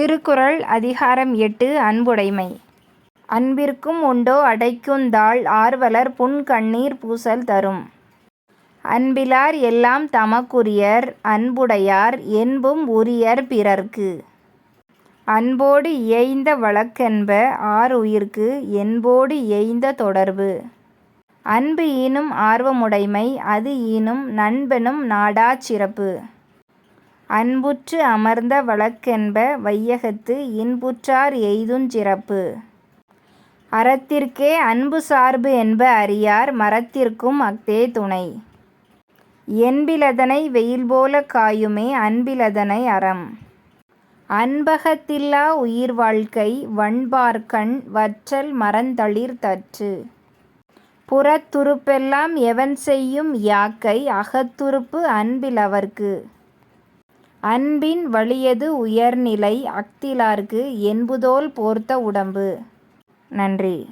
திருக்குறள் அதிகாரம் எட்டு அன்புடைமை அன்பிற்கும் உண்டோ அடைக்குந்தாள் ஆர்வலர் புன்கண்ணீர் பூசல் தரும். அன்பிலார் எல்லாம் தமக்குரியர் அன்புடையார் என்பும் உரியர் பிறர்க்கு. அன்போடு இயைந்த வழக்கென்ப ஆருயிர்க்கு என்போடு இயைந்த தொடர்பு. அன்பு ஈனும் ஆர்வமுடைமை அது ஈனும் நண்பெனும் நாடாச் சிறப்பு. அன்புற்று அமர்ந்த வழக்கென்ப வையகத்து இன்புற்றார் எய்துஞ் சிறப்பு. அறத்திற்கே அன்பு சார்பு என்ப அறியார் மறத்திற்கும் அஃதே துணை. என்பிலதனை வெயில்போலக் காயுமே அன்பிலதனை அறம். அன்பகத் தில்லா உயிர்வாழ்க்கை வன்பார்கண் வற்றல் மறந்தளிர் தற்று. புறத்துறுப்பெல்லாம் எவன்செய்யும் யாக்கை அகத்துறுப்பு அன்பிலவர்க்கு. அன்பின் வலியது உயர்நிலை அஃதிலார்க்கு என்புதோல் போர்த்த உடம்பு. நன்றி